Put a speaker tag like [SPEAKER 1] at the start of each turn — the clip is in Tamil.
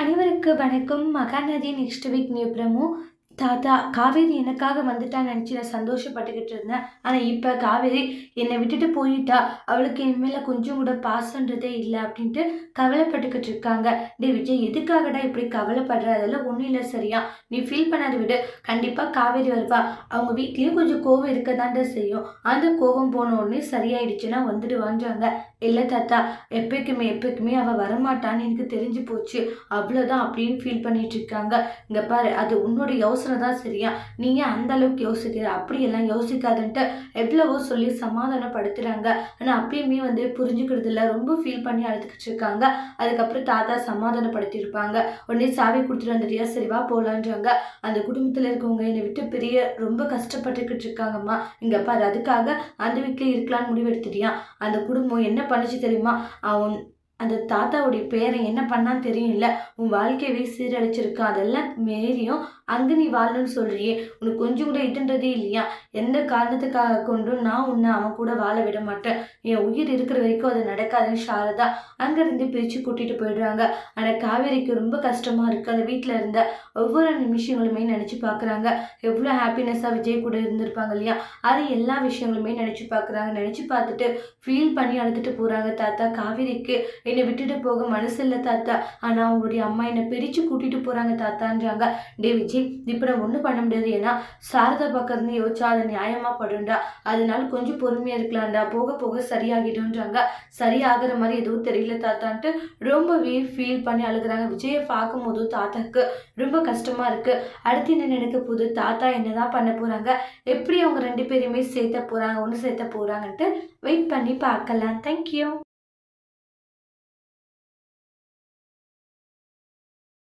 [SPEAKER 1] அனைவருக்கு வணக்கம். மகாநதி நெக்ஸ்ட் வீக் நியூப்ரமும் தாத்தா காவேரி எனக்காக வந்துட்டான்னு நினச்சி நான் சந்தோஷப்பட்டுக்கிட்டு இருந்தேன். ஆனால் இப்போ காவேரி என்னை விட்டுட்டு போயிட்டா அவளுக்கு என் மேலே கொஞ்சம் கூட பாசன்றதே இல்லை அப்படின்ட்டு கவலைப்பட்டுக்கிட்டு இருக்காங்க. டே விஜய் எதுக்காகடா இப்படி கவலைப்படுற? அதெல்லாம் ஒன்றும் இல்லை சரியா. நீ ஃபீல் பண்ணாத விடு. கண்டிப்பாக காவேரி வருவா. அவங்க வீட்லேயும் கொஞ்சம் கோவம் இருக்க தான்டா செய்யும். அந்த கோவம் போன உடனே சரியாயிடுச்சுன்னா வந்துடுவான்றாங்க. இல்லை தாத்தா எப்பைக்குமே எப்போக்குமே அவள் வரமாட்டான்னு எனக்கு தெரிஞ்சு போச்சு. அவ்வளோதான் அப்படின்னு ஃபீல் பண்ணிட்டு இருக்காங்க. இங்கே பாரு அது உன்னோட யோசனை தான் சரியா? நீ ஏன் அந்த அளவுக்கு யோசிக்கிற? அப்படியெல்லாம் யோசிக்காதுன்ட்டு எவ்வளவோ சொல்லி சமாதானப்படுத்துகிறாங்க ஆனால் அப்பயுமே வந்து புரிஞ்சுக்கிறது இல்லை ரொம்ப ஃபீல் பண்ணி அழுதுகிட்டு இருக்காங்க. அதுக்கப்புறம் தாத்தா சமாதானப்படுத்தியிருப்பாங்க. உடனே சாவி கொடுத்துட்டு வந்துட்டியா? சரிவா போகலான்றாங்க அந்த குடும்பத்தில் இருக்கவங்க என்னை விட்டு பெரிய ரொம்ப கஷ்டப்பட்டுக்கிட்டு இருக்காங்கம்மா. இங்கே பாரு அதுக்காக அந்த வீட்டில் இருக்கலான்னு முடிவெடுத்துட்டியா? அந்த குடும்பம் என்ன பண்ணுச்சு தெரியுமா? அவன் அந்த தாத்தாவுடைய பேரை என்ன பண்ணான்னு தெரியும்ல? உன் வாழ்க்கையவே சீரழிச்சிருக்கான் அதெல்லாம் மீறியும் அங்கே நீ வாழணும்னு சொல்கிறியே உனக்கு கொஞ்சம் கூட இதுன்றதே இல்லையா? எந்த காரணத்துக்காக கொண்டும் நான் உன்னை அவன் கூட வாழ விட மாட்டேன். என் உயிர் இருக்கிற வரைக்கும் அது நடக்காதுன்னு சாரதா அங்கேருந்து பிரித்து கூட்டிகிட்டு போயிடுறாங்க. ஆனால் காவேரிக்கு ரொம்ப கஷ்டமாக இருக்குது அந்த வீட்டில் இருந்த ஒவ்வொரு நிமிஷங்களுமே நினச்சி பார்க்குறாங்க எவ்வளோ ஹாப்பினஸ்ஸாக விஜய் கூட இருந்திருப்பாங்க இல்லையா? அது எல்லா விஷயங்களுமே நினச்சி பார்க்குறாங்க நினச்சி பார்த்துட்டு ஃபீல் பண்ணி அழுதுட்டு போகிறாங்க தாத்தா. காவேரிக்கு என்னை விட்டுட்டு போக மனசு இல்லை தாத்தா. ஆனால் அவங்களுடைய அம்மா என்னை பிரித்து கூட்டிகிட்டு போகிறாங்க தாத்தான்றாங்க. டே விஜய் இப்போ நான் ஒன்றும் பண்ண முடியாது. ஏன்னா சாரதா பக்கத்துலேருந்து யோசிச்சா அதை நியாயமாக படுண்டா அதனால கொஞ்சம் பொறுமையாக இருக்கலாம்டா. போக போக சரியாகிடும்ன்றாங்க. சரியாகிற மாதிரி எதுவும் தெரியல தாத்தான்ட்டு. ரொம்பவே ஃபீல் பண்ணி அழுகுறாங்க. விஜயை பார்க்கும்போது தாத்தாக்கு ரொம்ப கஷ்டமாக இருக்குது அடுத்து என்ன நடக்க போது தாத்தா என்ன தான் பண்ண போகிறாங்க எப்படி அவங்க ரெண்டு பேருமே சேர்த்த போகிறாங்க ஒன்று சேர்த்த போகிறாங்கன்ட்டு வெயிட் பண்ணி பார்க்கலாம். தேங்க்யூ